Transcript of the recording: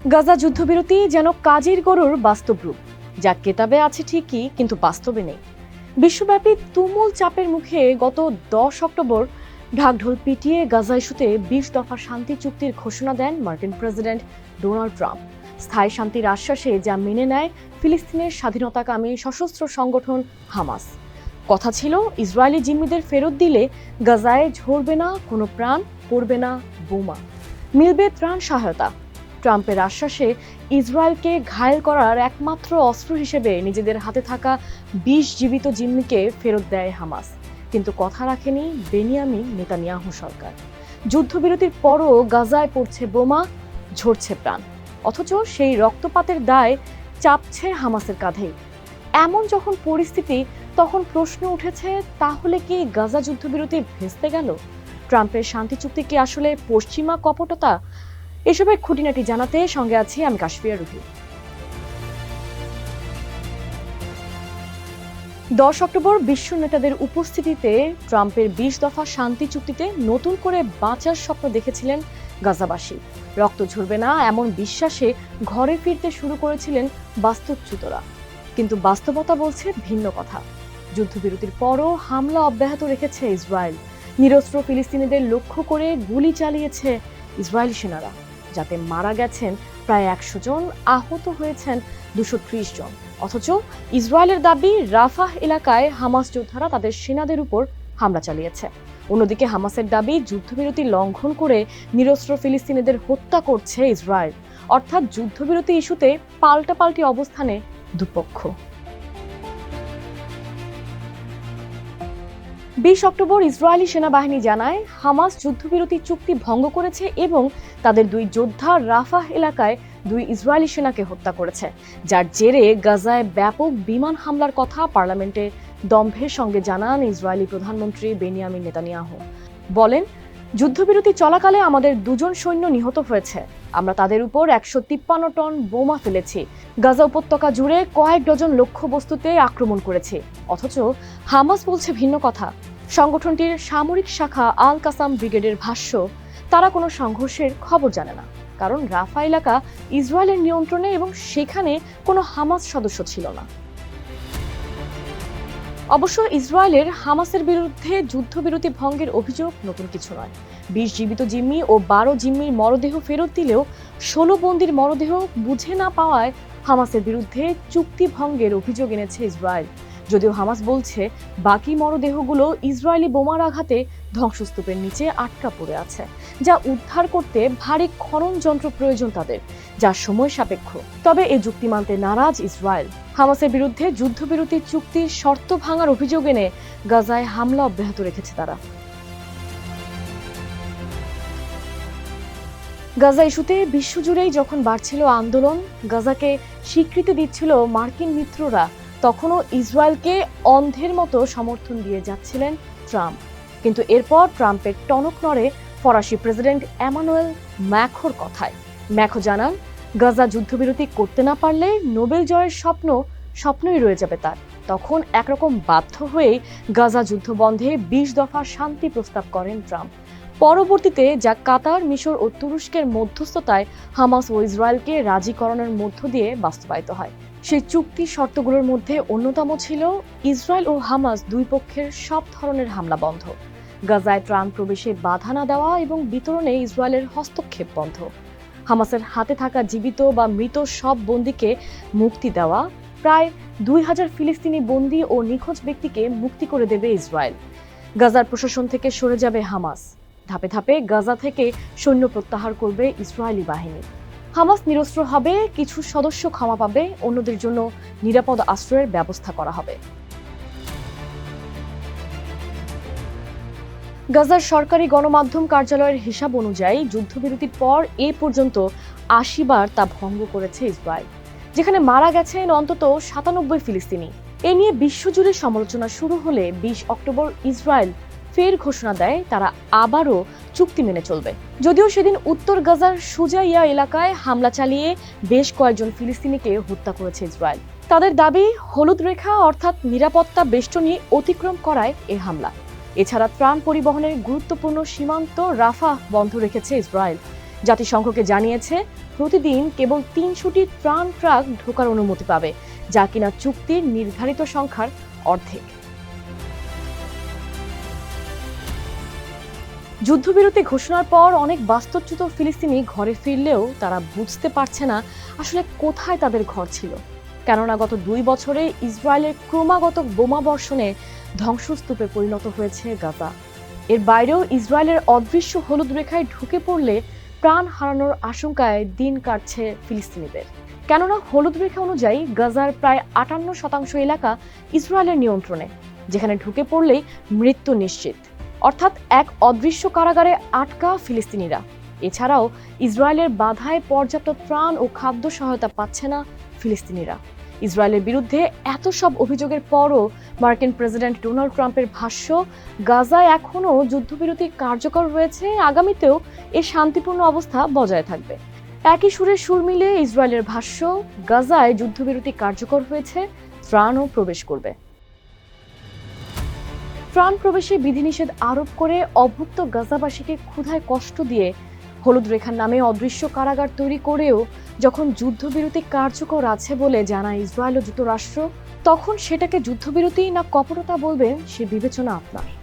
গাজা যুদ্ধবিরতি যেন কাজের গরুর বাস্তব রূপ, যা কেতাবে আছে ঠিকই, কিন্তু বাস্তবে নেই। বিশ্বব্যাপী তুমুল চাপের মুখে গত দশ অক্টোবর ঢাকঢোল পিটিয়ে গাজা ইস্যুতে বিশ দফা শান্তি চুক্তির ঘোষণা দেন মার্কিন প্রেসিডেন্ট ডোনাল্ড ট্রাম্প। স্থায়ী শান্তির আশ্বাসে যা মেনে নেয় ফিলিস্তিনের স্বাধীনতাকামী সশস্ত্র সংগঠন হামাস। কথা ছিল, ইসরায়েলি জিম্মিদের ফেরত দিলে গাজায় ঝরবে না কোনো প্রাণ, পড়বে না বোমা। মিলবে ত্রাণ সহায়তা ট্রাম্পের আশ্বাসে ইসরায়েলকে ঘায়েল করার একমাত্র অস্ত্র হিসেবে নিজেদের হাতে থাকা বিশ জীবিত জিম্মিকে ফেরত দেয় হামাস। কিন্তু কথা রাখেনি বেনিয়ামিন নেতানিয়াহু সরকার। যুদ্ধবিরতির পরও গাজায় পড়ছে বোমা, ঝরছে প্রাণ। অথচ সেই রক্তপাতের দায় চাপছে হামাসের কাঁধেই। এমন যখন পরিস্থিতি, তখন প্রশ্ন উঠেছে, তাহলে কি গাজা যুদ্ধবিরতি ভেস্তে গেল? ট্রাম্পের শান্তি চুক্তি কি আসলে পশ্চিমা কপটতা এসবের খুঁটিনাটি জানাতে সঙ্গে আছি আমি কাশ্মীর রুহি। দশ অক্টোবর বিশ্ব নেতাদের উপস্থিতিতে ট্রাম্পের বিশ দফা শান্তি চুক্তিতে নতুন করে বাঁচার স্বপ্ন দেখেছিলেন গাজাবাসী। রক্ত ঝরবে না এমন বিশ্বাসে ঘরে ফিরতে শুরু করেছিলেন বাস্তুচ্যুতরা। কিন্তু বাস্তবতা বলছে ভিন্ন কথা। যুদ্ধবিরতির পরও হামলা অব্যাহত রেখেছে ইসরায়েল। নিরস্ত্র ফিলিস্তিনিদের লক্ষ্য করে গুলি চালিয়েছে ইসরায়েলি সেনারা। যাতে মারা গেছেন প্রায় একশো জন, আহত হয়েছেন দুশো জন। অথচ ইসরায়েলের দাবি, রাফাহ এলাকায় হামাস যোদ্ধারা তাদের সেনাদের উপর হামলা চালিয়েছে। অন্যদিকে হামাসের দাবি, যুদ্ধবিরতি লঙ্ঘন করে নিরস্ত্র ফিলিস্তিনিদের হত্যা করছে ইসরায়েল। অর্থাৎ যুদ্ধবিরতি ইস্যুতে পাল্টাপাল্টি অবস্থানে দুপক্ষ। বিশ অক্টোবর ইসরায়েলি সেনাবাহিনী জানায়, হামাস যুদ্ধবিরতি চুক্তি ভঙ্গ করেছে এবং তাদের দুই যোদ্ধা রাফাহ এলাকায় দুই ইসরায়েলি সেনাকে হত্যা করেছে। যার জেরে গাজায় ব্যাপক বিমান হামলার কথা পার্লামেন্টে দম্ভের সঙ্গে জানান ইসরায়েলি প্রধানমন্ত্রী বেনিয়ামিন নেতানিয়াহু। বলেন, যুদ্ধবিরতি চলাকালে আমাদের দুজন সৈন্য নিহত হয়েছে। আমরা তাদের উপর একশো তিপ্পান্ন টন বোমা ফেলেছি। গাজা উপত্যকা জুড়ে কয়েক ডজন লক্ষ্যবস্তুতে আক্রমণ করেছে। অথচ হামাস বলছে ভিন্ন কথা। সংগঠনটির সামরিক শাখা আল কাসাম ব্রিগেডের ভাষ্য, তারা কোনো সংঘর্ষের খবর জানে না, কারণ রাফা এলাকা ইসরায়েলের নিয়ন্ত্রণে এবং সেখানে কোনো হামাস সদস্য ছিল না। অবশ্য ইসরায়েলের হামাসের বিরুদ্ধে যুদ্ধবিরতি ভঙ্গের অভিযোগ নতুন কিছু নয়। বিশ জীবিত জিম্মি ও বারো জিম্মির মরদেহ ফেরত দিলেও ষোলো বন্দির মরদেহ বুঝে না পাওয়ায় হামাসের বিরুদ্ধে চুক্তি ভঙ্গের অভিযোগ এনেছে ইসরায়েল। যদিও হামাস বলছে, বাকি মরদেহগুলো ইসরায়েলি বোমার আঘাতে ধ্বংসস্তূপের নিচে আটকা পড়ে আছে, যা উদ্ধার করতে ভারী খনন যন্ত্র প্রয়োজন তাদের, যা সময় সাপেক্ষ। তবে এ যুক্তি মানতে নারাজ ইসরায়েল। হামাসের বিরুদ্ধে যুদ্ধবিরতির চুক্তির শর্ত ভাঙার অভিযোগ এনে গাজায় হামলা অব্যাহত রেখেছে তারা। গাজা ইস্যুতে বিশ্বজুড়েই যখন বাড়ছিল আন্দোলন, গাজাকে স্বীকৃতি দিচ্ছিল মার্কিন মিত্ররা তখনও ইসরায়েলকে অন্ধের মতো সমর্থন দিয়ে যাচ্ছিলেন ট্রাম্প। কিন্তু এরপর ট্রাম্পের টনক নড়ে ফরাসি প্রেসিডেন্ট এমানুয়েল ম্যাখোর কথায়। ম্যাখো জানান, গাজা যুদ্ধবিরতি করতে না পারলে নোবেল জয়ের স্বপ্ন, স্বপ্নই রয়ে যাবে তার। তখন একরকম বাধ্য হয়ে গাজা যুদ্ধ বন্ধে বিশ দফা শান্তি প্রস্তাব করেন ট্রাম্প। পরবর্তীতে যা কাতার, মিশর ও তুরস্কের মধ্যস্থতায় হামাস ও ইসরায়েলকে রাজি করানোর মধ্য দিয়ে বাস্তবায়িত হয়। সেই চুক্তি শর্তগুলোর মধ্যে অন্যতম ছিল ইসরায়েল ও হামাস দুই পক্ষের সব ধরনের হামলা বন্ধ। গাজায় ত্রাণ প্রবেশে বাধা না দেওয়া এবং বিতরণে ইসরায়েলের হস্তক্ষেপ বন্ধ। হামাসের হাতে থাকা জীবিত বা মৃত সব বন্দীকে মুক্তি দেওয়া, প্রায় দুই হাজার ফিলিস্তিনি বন্দী ও নিখোঁজ ব্যক্তিকে মুক্তি করে দেবে ইসরায়েল। গাজার প্রশাসন থেকে সরে যাবে হামাস। ধাপে ধাপে গাজা থেকে সৈন্য প্রত্যাহার করবে ইসরায়েলি বাহিনী। হামাস নিরস্ত্র হবে, কিছু সদস্য ক্ষমা পাবে, অন্যদের জন্য নিরাপদ আশ্রয়ের ব্যবস্থা করা হবে। গাজার সরকারি গণমাধ্যম কার্যালয়ের হিসাব অনুযায়ী যুদ্ধবিরতির পর এ পর্যন্ত আশি বার তা ভঙ্গ করেছে ইসরায়েল, যেখানে মারা গেছেন অন্তত সাতানব্বই ফিলিস্তিনি। এ নিয়ে বিশ্বজুড়ে সমালোচনা শুরু হলে বিশ অক্টোবর ইসরায়েল ফের ঘোষণা দেয়, তারা আবারও চুক্তি মেনে চলবে। যদিও সেদিন উত্তর গাজার সুজাইয়া এলাকায় হামলা চালিয়ে বেশ কয়েকজন ফিলিস্তিনিকে হত্যা করেছে ইসরায়েল। তাদের দাবি, হলুদ রেখা অর্থাৎ নিরাপত্তা বেষ্টনী অতিক্রম করায় এ হামলা। এছাড়া ত্রাণ পরিবহনের গুরুত্বপূর্ণ সীমান্ত রাফা বন্ধ রেখেছে ইসরায়েল। জাতিসংঘকে জানিয়েছে, প্রতিদিন কেবল তিনশোটি ত্রাণ ট্রাক ঢোকার অনুমতি পাবে, যা কিনা চুক্তির নির্ধারিত সংখ্যার অর্ধেক। যুদ্ধবিরতি ঘোষণার পর অনেক বাস্তুচ্যুত ফিলিস্তিনি ঘরে ফিরলেও তারা বুঝতে পারছে না আসলে কোথায় তাদের ঘর ছিল। কেননা গত দুই বছরে ইসরায়েলের ক্রমাগত বোমা বর্ষণে ধ্বংসস্তূপে পরিণত হয়েছে গাজা। এর বাইরেও ইসরায়েলের অদৃশ্য হলুদ রেখায় ঢুকে পড়লে প্রাণ হারানোর আশঙ্কায় দিন কাটছে ফিলিস্তিনিদের। কেননা হলুদ রেখা অনুযায়ী গাজার প্রায় আটান্ন শতাংশ এলাকা ইসরায়েলের নিয়ন্ত্রণে, যেখানে ঢুকে পড়লেই মৃত্যু নিশ্চিত। অর্থাৎ এক অদৃশ্য কারাগারে আটকা ফিলিস্তিনিরা। এছাড়াও ইসরায়েলের বাধায় পর্যাপ্ত ত্রাণ ও খাদ্য সহায়তা পাচ্ছে না ফিলিস্তিনিরা। ইসরায়েলের বিরুদ্ধে এত সব অভিযোগের পরও মার্কিন প্রেসিডেন্ট ডোনাল্ড ট্রাম্পের ভাষ্য, গাজায় এখনও যুদ্ধবিরতি কার্যকর রয়েছে, আগামীতেও এর শান্তিপূর্ণ অবস্থা বজায় থাকবে। একই সুরে সুর মিলে ইসরায়েলের ভাষ্য, গাজায় যুদ্ধবিরতি কার্যকর হয়েছে, ত্রাণও প্রবেশ করবে। ত্রাণ প্রবেশে বিধিনিষেধ আরোপ করে অভুক্ত গাজাবাসীকে ক্ষুধায় কষ্ট দিয়ে হলুদ রেখার নামে অদৃশ্য কারাগার তৈরি করেও যখন যুদ্ধবিরতি কার্যকর আছে বলে জানায় ইসরায়েল ও যুক্তরাষ্ট্র, তখন সেটাকে যুদ্ধবিরতি না কপটতা বলবেন সে বিবেচনা আপনার।